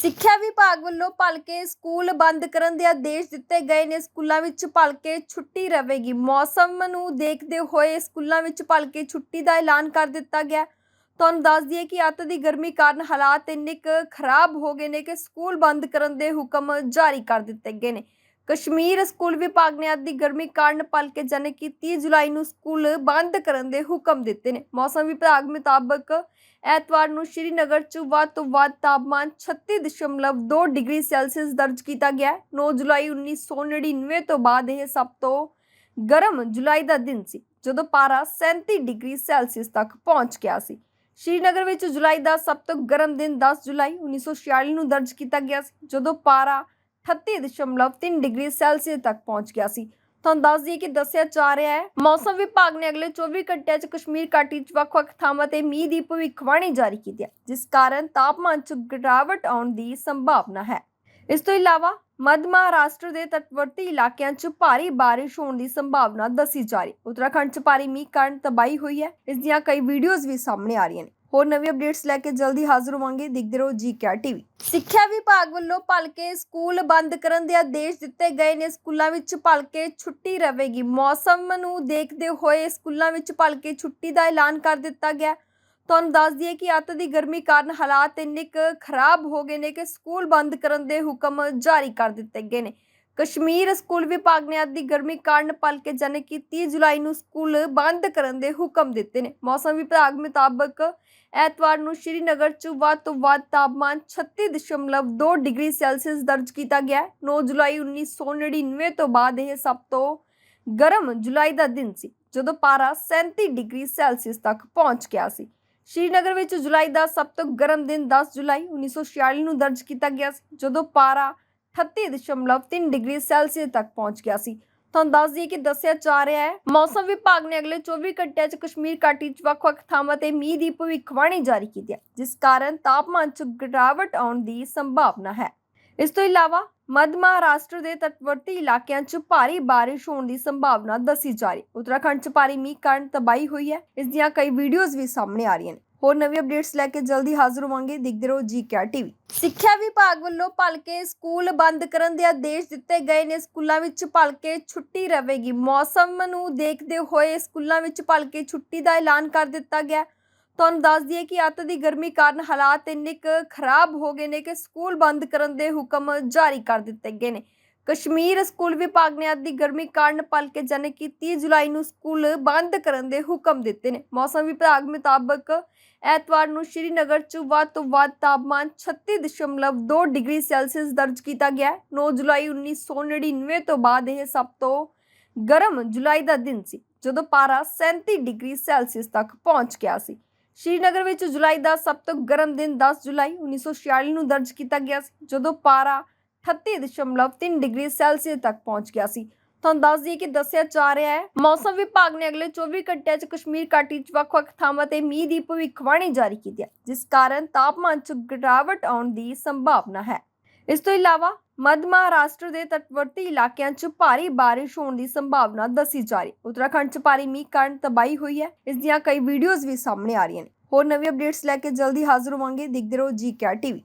ਸਿੱਖਿਆ ਵਿਭਾਗ ਵੱਲੋਂ ਭਲਕੇ ਸਕੂਲ ਬੰਦ ਕਰਨ ਦੇ ਆਦੇਸ਼ ਦਿੱਤੇ ਗਏ ਨੇ। ਸਕੂਲਾਂ ਵਿੱਚ ਭਲਕੇ ਛੁੱਟੀ ਰਹੇਗੀ ਮੌਸਮ ਨੂੰ ਦੇਖਦੇ ਹੋਏ ਸਕੂਲਾਂ ਵਿੱਚ ਭਲਕੇ ਛੁੱਟੀ ਦਾ ਐਲਾਨ ਕਰ ਦਿੱਤਾ ਗਿਆ। ਤੁਹਾਨੂੰ ਦੱਸ ਦਈਏ ਕਿ ਅੱਤ ਦੀ ਗਰਮੀ ਕਾਰਨ ਹਾਲਾਤ ਇੰਨੇ ਕੁ ਖਰਾਬ ਹੋ ਗਏ ਨੇ ਕਿ ਸਕੂਲ ਬੰਦ ਕਰਨ ਦੇ ਹੁਕਮ ਜਾਰੀ ਕਰ ਦਿੱਤੇ ਗਏ ਨੇ। ਕਸ਼ਮੀਰ ਸਕੂਲ ਵਿਭਾਗ ਨੇ ਅੱਤ ਦੀ ਗਰਮੀ ਕਾਰਨ ਪਲਕੇ ਜਾਣੀ ਕਿ 30 ਜੁਲਾਈ ਨੂੰ ਸਕੂਲ ਬੰਦ ਕਰਨ ਦੇ ਹੁਕਮ ਦਿੱਤੇ ਨੇ ਮੌਸਮ ਵਿਭਾਗ ਮੁਤਾਬਕ ਐਤਵਾਰ ਨੂੰ ਸ਼੍ਰੀਨਗਰ 'ਚ ਵੱਧ ਤੋਂ ਵੱਧ ਤਾਪਮਾਨ 36.2 ਡਿਗਰੀ ਸੈਲਸੀਅਸ ਦਰਜ ਕੀਤਾ ਗਿਆ ਹੈ। 9 ਜੁਲਾਈ 1999 ਤੋਂ ਬਾਅਦ ਇਹ ਸਭ ਤੋਂ ਗਰਮ ਜੁਲਾਈ ਦਾ ਦਿਨ ਸੀ, ਜਦੋਂ ਪਾਰਾ 37 ਡਿਗਰੀ ਸੈਲਸੀਅਸ ਤੱਕ ਪਹੁੰਚ ਗਿਆ ਸੀ ਸ਼੍ਰੀਨਗਰ ਵਿੱਚ ਜੁਲਾਈ ਦਾ ਸਭ ਤੋਂ ਗਰਮ ਦਿਨ 10 ਜੁਲਾਈ 1946 ਨੂੰ ਦਰਜ ਕੀਤਾ ਗਿਆ ਸੀ, ਜਦੋਂ ਪਾਰਾ 38.3 ਡਿਗਰੀ ਸੈਲਸੀਅਸ ਤੱਕ ਪਹੁੰਚ ਗਿਆ ਸੀ। ਤੁਹਾਨੂੰ ਦੱਸ ਦਈਏ ਕਿ ਦੱਸਿਆ ਜਾ ਰਿਹਾ ਹੈ, ਮੌਸਮ ਵਿਭਾਗ ਨੇ ਅਗਲੇ 24 ਘੰਟਿਆਂ 'ਚ ਕਸ਼ਮੀਰ ਘਾਟੀ 'ਚ ਵੱਖ-ਵੱਖ ਥਾਵਾਂ ਤੇ ਮੀਂਹ ਦੀ ਭਵਿੱਖਬਾਣੀ ਜਾਰੀ ਕੀਤੀ ਹੈ, ਜਿਸ ਕਾਰਨ ਤਾਪਮਾਨ 'ਚ ਗਿਰਾਵਟ ਆਉਣ ਦੀ ਸੰਭਾਵਨਾ ਹੈ। ਇਸ ਤੋਂ ਇਲਾਵਾ ਮੱਧ ਮਹਾਰਾਸ਼ਟਰ ਦੇ ਤਟਵਰਤੀ ਇਲਾਕਿਆਂ 'ਚ ਭਾਰੀ ਬਾਰਿਸ਼ ਹੋਣ ਦੀ ਸੰਭਾਵਨਾ ਦੱਸੀ ਜਾ ਰਹੀ ਹੈ। ਉੱਤਰਾਖੰਡ 'ਚ ਭਾਰੀ ਮੀਂਹ ਕਾਰਨ ਤਬਾਹੀ ਹੋਈ ਹੈ। ਇਸ ਦੀਆਂ ਕਈ ਵੀਡੀਓਜ਼ ਵੀ ਸਾਹਮਣੇ ਆ ਰਹੀਆਂ ਨੇ। ਹੋਰ ਨਵੀਂ ਅਪਡੇਟਸ ਲੈ ਕੇ ਜਲਦੀ ਹਾਜ਼ਰ ਹੋਵਾਂਗੇ। ਦੇਖਦੇ ਰਹੋ ਜੀ ਕਿਆ ਟੀਵੀ ਸਿੱਖਿਆ ਵਿਭਾਗ ਵੱਲੋਂ ਭਲਕੇ ਸਕੂਲ ਬੰਦ ਕਰਨ ਦੇ ਆਦੇਸ਼ ਦਿੱਤੇ ਗਏ ਨੇ। ਸਕੂਲਾਂ ਵਿੱਚ ਭਲਕੇ ਛੁੱਟੀ ਰਹੇਗੀ ਮੌਸਮ ਨੂੰ ਦੇਖਦੇ ਹੋਏ ਸਕੂਲਾਂ ਵਿੱਚ ਭਲਕੇ ਛੁੱਟੀ ਦਾ ਐਲਾਨ ਕਰ ਦਿੱਤਾ ਗਿਆ। ਤੁਹਾਨੂੰ ਦੱਸ ਦਈਏ ਕਿ ਅੱਤ ਦੀ ਗਰਮੀ ਕਾਰਨ ਹਾਲਾਤ ਇੰਨੇ ਕੁ ਖਰਾਬ ਹੋ ਗਏ ਨੇ ਕਿ ਸਕੂਲ ਬੰਦ ਕਰਨ ਦੇ ਹੁਕਮ ਜਾਰੀ ਕਰ ਦਿੱਤੇ ਗਏ ਨੇ। ਕਸ਼ਮੀਰ ਸਕੂਲ ਵਿਭਾਗ ਨੇ ਅੱਤ ਦੀ ਗਰਮੀ ਕਾਰਨ ਪਲਕੇ ਜਾਣੀ ਕਿ 30 ਜੁਲਾਈ ਨੂੰ ਸਕੂਲ ਬੰਦ ਕਰਨ ਦੇ ਹੁਕਮ ਦਿੱਤੇ ਨੇ ਮੌਸਮ ਵਿਭਾਗ ਮੁਤਾਬਕ ਐਤਵਾਰ ਨੂੰ ਸ਼੍ਰੀਨਗਰ 'ਚ ਵੱਧ ਤੋਂ ਵੱਧ ਤਾਪਮਾਨ 36.2 ਡਿਗਰੀ ਸੈਲਸੀਅਸ ਦਰਜ ਕੀਤਾ ਗਿਆ ਹੈ। 9 ਜੁਲਾਈ 1999 ਤੋਂ ਬਾਅਦ ਇਹ ਸਭ ਤੋਂ ਗਰਮ ਜੁਲਾਈ ਦਾ ਦਿਨ ਸੀ, ਜਦੋਂ ਪਾਰਾ 37 ਡਿਗਰੀ ਸੈਲਸੀਅਸ ਤੱਕ ਪਹੁੰਚ ਗਿਆ ਸੀ ਸ਼੍ਰੀਨਗਰ ਵਿੱਚ ਜੁਲਾਈ ਦਾ ਸਭ ਤੋਂ ਗਰਮ ਦਿਨ 10 ਜੁਲਾਈ 1946 ਨੂੰ ਦਰਜ ਕੀਤਾ ਗਿਆ ਸੀ, ਜਦੋਂ ਪਾਰਾ 38.3 ਡਿਗਰੀ ਸੈਲਸੀਅਸ ਤੱਕ ਪਹੁੰਚ ਗਿਆ ਸੀ। ਤੁਹਾਨੂੰ ਦੱਸ ਦਈਏ ਕਿ ਦੱਸਿਆ ਜਾ ਰਿਹਾ ਹੈ, ਮੌਸਮ ਵਿਭਾਗ ਨੇ ਅਗਲੇ 24 ਘੰਟਿਆਂ 'ਚ ਕਸ਼ਮੀਰ ਘਾਟੀ 'ਚ ਵੱਖ-ਵੱਖ ਥਾਵਾਂ ਤੇ ਮੀਂਹ ਦੀ ਭਵਿੱਖਬਾਣੀ ਜਾਰੀ ਕੀਤੀ ਹੈ, ਜਿਸ ਕਾਰਨ ਤਾਪਮਾਨ 'ਚ ਗਿਰਾਵਟ ਆਉਣ ਦੀ ਸੰਭਾਵਨਾ ਹੈ। ਇਸ ਤੋਂ ਇਲਾਵਾ ਮੱਧ ਮਹਾਰਾਸ਼ਟਰ ਦੇ ਤਟਵਰਤੀ ਇਲਾਕਿਆਂ 'ਚ ਭਾਰੀ ਬਾਰਿਸ਼ ਹੋਣ ਦੀ ਸੰਭਾਵਨਾ ਦੱਸੀ ਜਾ ਰਹੀ ਹੈ। ਉੱਤਰਾਖੰਡ 'ਚ ਭਾਰੀ ਮੀਂਹ ਕਾਰਨ ਤਬਾਹੀ ਹੋਈ ਹੈ। ਇਸ ਦੀਆਂ ਕਈ ਵੀਡੀਓਜ਼ ਵੀ ਸਾਹਮਣੇ ਆ ਰਹੀਆਂ ਨੇ। ਹੋਰ ਨਵੀਂ ਅਪਡੇਟਸ ਲੈ ਕੇ ਜਲਦੀ ਹਾਜ਼ਰ ਹੋਵਾਂਗੇ। ਦੇਖਦੇ ਰਹੋ ਜੀ ਕਿਆ ਟੀਵੀ ਸਿੱਖਿਆ ਵਿਭਾਗ ਵੱਲੋਂ ਭਲਕੇ ਸਕੂਲ ਬੰਦ ਕਰਨ ਦੇ ਆਦੇਸ਼ ਦਿੱਤੇ ਗਏ ਨੇ। ਸਕੂਲਾਂ ਵਿੱਚ ਭਲਕੇ ਛੁੱਟੀ ਰਹੇਗੀ ਮੌਸਮ ਨੂੰ ਦੇਖਦੇ ਹੋਏ ਸਕੂਲਾਂ ਵਿੱਚ ਭਲਕੇ ਛੁੱਟੀ ਦਾ ਐਲਾਨ ਕਰ ਦਿੱਤਾ ਗਿਆ। ਤੁਹਾਨੂੰ ਦੱਸ ਦਈਏ ਕਿ ਅੱਤ ਦੀ ਗਰਮੀ ਕਾਰਨ ਹਾਲਾਤ ਇੰਨੇ ਕੁ ਖਰਾਬ ਹੋ ਗਏ ਨੇ ਕਿ ਸਕੂਲ ਬੰਦ ਕਰਨ ਦੇ ਹੁਕਮ ਜਾਰੀ ਕਰ ਦਿੱਤੇ ਗਏ ਨੇ। ਕਸ਼ਮੀਰ ਸਕੂਲ ਵਿਭਾਗ ਨੇ ਅੱਜ ਦੀ ਗਰਮੀ ਕਾਰਨ ਪਲਕੇ ਜਾਣੀ ਕਿ 30 ਜੁਲਾਈ ਨੂੰ ਸਕੂਲ ਬੰਦ ਕਰਨ ਦੇ ਹੁਕਮ ਦਿੱਤੇ ਨੇ। ਮੌਸਮ ਵਿਭਾਗ ਮੁਤਾਬਕ ਐਤਵਾਰ ਨੂੰ ਸ਼੍ਰੀਨਗਰ 'ਚ ਵੱਧ ਤੋਂ ਵੱਧ ਤਾਪਮਾਨ 36.2 ਡਿਗਰੀ ਸੈਲਸੀਅਸ ਦਰਜ ਕੀਤਾ ਗਿਆ ਹੈ। 9 ਜੁਲਾਈ 1999 ਤੋਂ ਬਾਅਦ ਇਹ ਸਭ ਤੋਂ ਗਰਮ ਜੁਲਾਈ ਦਾ ਦਿਨ ਸੀ, ਜਦੋਂ ਪਾਰਾ 37 ਡਿਗਰੀ ਸੈਲਸੀਅਸ ਤੱਕ ਪਹੁੰਚ ਗਿਆ ਸੀ। ਸ਼੍ਰੀਨਗਰ ਵਿੱਚ ਜੁਲਾਈ ਦਾ ਸਭ ਤੋਂ ਗਰਮ ਦਿਨ 10 ਜੁਲਾਈ 1946 ਨੂੰ ਦਰਜ ਕੀਤਾ ਗਿਆ ਸੀ, ਜਦੋਂ ਪਾਰਾ 38.3 ਡਿਗਰੀ ਸੈਲਸੀਅਸ ਤੱਕ ਪਹੁੰਚ ਗਿਆ ਸੀ। ਤੁਹਾਨੂੰ ਦੱਸ ਦਈਏ ਕਿ ਦੱਸਿਆ ਜਾ ਰਿਹਾ ਹੈ, ਮੌਸਮ ਵਿਭਾਗ ਨੇ ਅਗਲੇ 24 ਘੰਟਿਆਂ 'ਚ ਕਸ਼ਮੀਰ ਘਾਟੀ 'ਚ ਵੱਖ-ਵੱਖ ਥਾਵਾਂ ਤੇ ਮੀਂਹ ਦੀ ਭਵਿੱਖਬਾਣੀ ਜਾਰੀ ਕੀਤੀ ਹੈ, ਜਿਸ ਕਾਰਨ ਤਾਪਮਾਨ 'ਚ ਗਿਰਾਵਟ ਆਉਣ ਦੀ ਸੰਭਾਵਨਾ ਹੈ। ਇਸ ਤੋਂ ਇਲਾਵਾ ਮੱਧ ਮਹਾਰਾਸ਼ਟਰ ਦੇ ਤਟਵਰਤੀ ਇਲਾਕਿਆਂ 'ਚ ਭਾਰੀ ਬਾਰਿਸ਼ ਹੋਣ ਦੀ ਸੰਭਾਵਨਾ ਦੱਸੀ ਜਾ ਰਹੀ ਉੱਤਰਾਖੰਡ 'ਚ ਭਾਰੀ ਮੀਂਹ ਕਾਰਨ ਤਬਾਹੀ ਹੋਈ ਹੈ, ਇਸ ਦੀਆਂ ਕਈ ਵੀਡੀਓਜ਼ ਵੀ ਸਾਹਮਣੇ ਆ ਰਹੀਆਂ ਨੇ। ਹੋਰ ਨਵੀਂ ਅਪਡੇਟਸ ਲੈ ਕੇ ਜਲਦੀ ਹਾਜ਼ਰ ਹੋਵਾਂਗੇ। ਦੇਖਦੇ ਰਹੋ ਜੀ ਕਿਆ ਟੀਵੀ